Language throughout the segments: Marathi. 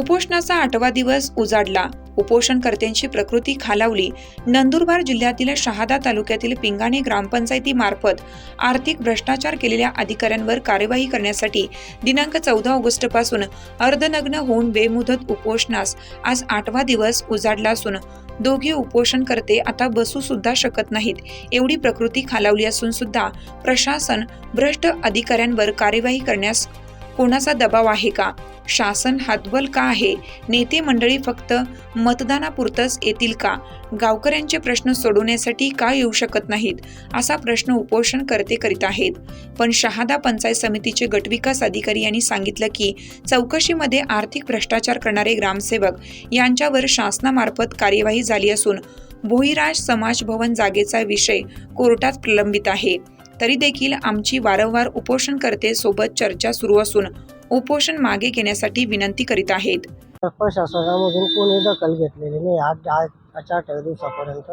उपोषणाचा आठवा दिवस उजाडला. उपोषणकर्त्यांची प्रकृती खालावली. नंदुरबार जिल्ह्यातील शहादा तालुक्यातील पिंगाणे ग्रामपंचायतीमार्फत आर्थिक भ्रष्टाचार केलेल्या अधिकाऱ्यांवर कार्यवाही करण्यासाठी दिनांक चौदा ऑगस्टपासून अर्धनग्न होऊन बेमुदत उपोषणास आज आठवा दिवस उजाडला असून दोघे उपोषणकर्ते आता बसू सुद्धा शकत नाहीत. एवढी प्रकृती खालावली असून सुद्धा प्रशासन भ्रष्ट अधिकाऱ्यांवर कार्यवाही करण्यास कोणाचा दबाव आहे का? शासन हातबल का आहे? नेते मंडळी फक्त मतदानापुरतच येतील का? गावकऱ्यांचे प्रश्न सोडवण्यासाठी का येऊ शकत नाहीत? असा प्रश्न उपोषणकर्ते करीत आहेत. पण शहादा पंचायत समितीचे गटविकास अधिकारी यांनी सांगितलं की चौकशीमध्ये आर्थिक भ्रष्टाचार करणारे ग्रामसेवक यांच्यावर शासनामार्फत कार्यवाही झाली असून भोईराज समाज भवन जागेचा विषय कोर्टात प्रलंबित आहे. तरी देखील आमची वारंवार उपोषणकर्ते सोबत चर्चा सुरू असून उपोषण मागे घेण्यासाठी विनंती करीत आहेत. प्रशासनामधून कोणी दखल घेतलेली नाही. आठ आठ आजच्या आठ दिवसापर्यंत.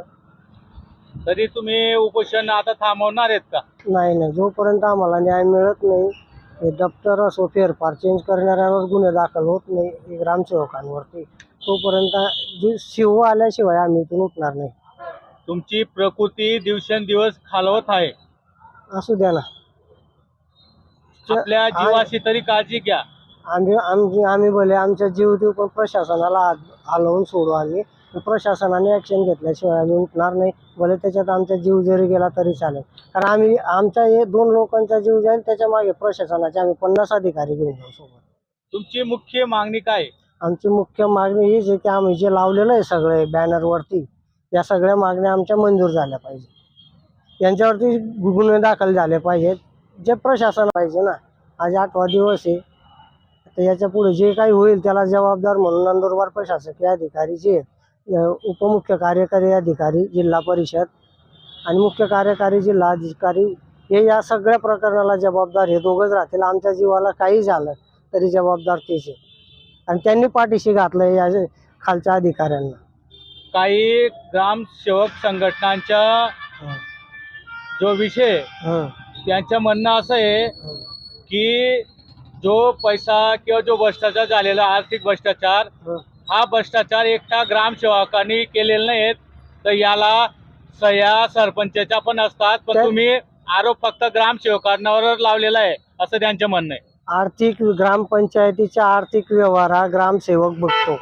तरी तुम्ही उपोषण आता थांबवणार आहेत का? नाही नाही. जोपर्यंत आम्हाला न्याय मिळत नाही हे दप्तर असो फेरफार चेंज करणाऱ्यावर गुन्हे दाखल होत नाही हे ग्रामसेवकांवरती तोपर्यंत जी शिव आल्याशिवाय आम्ही इथून उठणार नाही. तुमची प्रकृती दिवसेंदिवस खालवत आहे. असू द्या ना. च- आपल्या जीवाशी तरी काळजी घ्या. आम्ही आमची आम्ही भले आमच्या जीव देऊ पण प्रशासनाला हात- हलवून सोडू आम्ही. प्रशासनाने ॲक्शन घेतल्याशिवाय आम्ही उठणार नाही. भले त्याच्यात आमचा जीव जरी गेला तरी चालेल. कारण आम्ही आमच्या हे दोन लोकांचा जीव जाईल त्याच्यामागे प्रशासनाचे आम्ही पन्नास अधिकारी घेऊन जाऊ सोबत. तुमची मुख्य मागणी काय? आमची मुख्य मागणी हीच आहे की आम्ही जे लावलेलं आहे सगळे बॅनरवरती या सगळ्या मागण्या आमच्या मंजूर झाल्या पाहिजे. यांच्यावरती गुन्हे दाखल झाले पाहिजेत. जे प्रशासन पाहिजे ना. आज आठवा दिवस आहे. तर याच्यापुढे जे काही होईल त्याला जबाबदार म्हणून नंदुरबार प्रशासकीय अधिकारी जे आहेत उपमुख्य कार्यकारी अधिकारी जिल्हा परिषद आणि मुख्य कार्यकारी जिल्हा अधिकारी हे या सगळ्या प्रकरणाला जबाबदार हे दोघंच राहतील. आमच्या जीवाला काही झालं तरी जबाबदार तेच आहे. आणि त्यांनी पाठीशी घातलं या खालच्या अधिकाऱ्यांना. काही ग्रामसेवक संघटनांच्या जो विषय त्यांचं म्हणणं असं आहे. की जो पैसा किंवा जो भ्रष्टाचार झालेला आर्थिक भ्रष्टाचार हं. भ्ष्टाचार एकटा ग्रामसेवकांनी केलेला नाहीत तर याला सह्या सरपंचाच्या पण असतात पण तुम्ही आरोप फक्त ग्रामसेवकांवर लावलेला आहे असं त्यांचं म्हणणं आहे. आर्थिक ग्रामपंचायतीच्या आर्थिक व्यवहार हा ग्रामसेवक बघतो.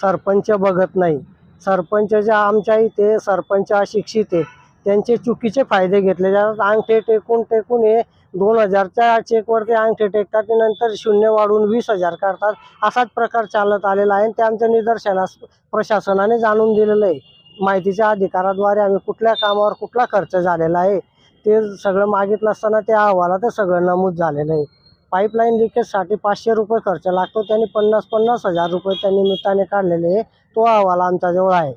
सरपंच बघत नाही. सरपंचच्या आमच्या इथे सरपंच अशिक्षित आहे. त्यांचे चुकीचे फायदे घेतले जातात. अंगठे टेकून टेकून हे दोन हजारच्या चेकवरती अंगठे टेकतात नंतर शून्य वाढवून वीस हजार काढतात. असाच प्रकार चालत आलेला आहे आणि ते आमच्या निदर्शनास प्रशासनाने जाणून दिलेलं आहे. माहितीच्या अधिकाराद्वारे आम्ही कुठल्या कामावर कुठला खर्च झालेला आहे ते सगळं मागितलं असताना त्या अहवालात सगळं नमूद झालेलं आहे. पाईपलाईन लिकेजसाठी पाचशे रुपये खर्च लागतो. त्यांनी पन्नास पन्नास हजार रुपये त्या निमित्ताने काढलेले आहे. तो अहवाल आमच्याजवळ आहे.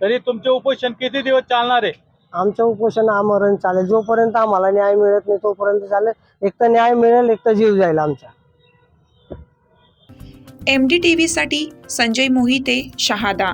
तरी तुमचे उपोषण किती दिवस चालणार आहे? आमचं उपोषण आमरण चालेल. जोपर्यंत आम्हाला न्याय मिळत नाही तोपर्यंत चालेल. एक तर न्याय मिळेल एक तर जीव जाईल आमचा. एम डी टी व्हीसाठी संजय मोहिते शहादा.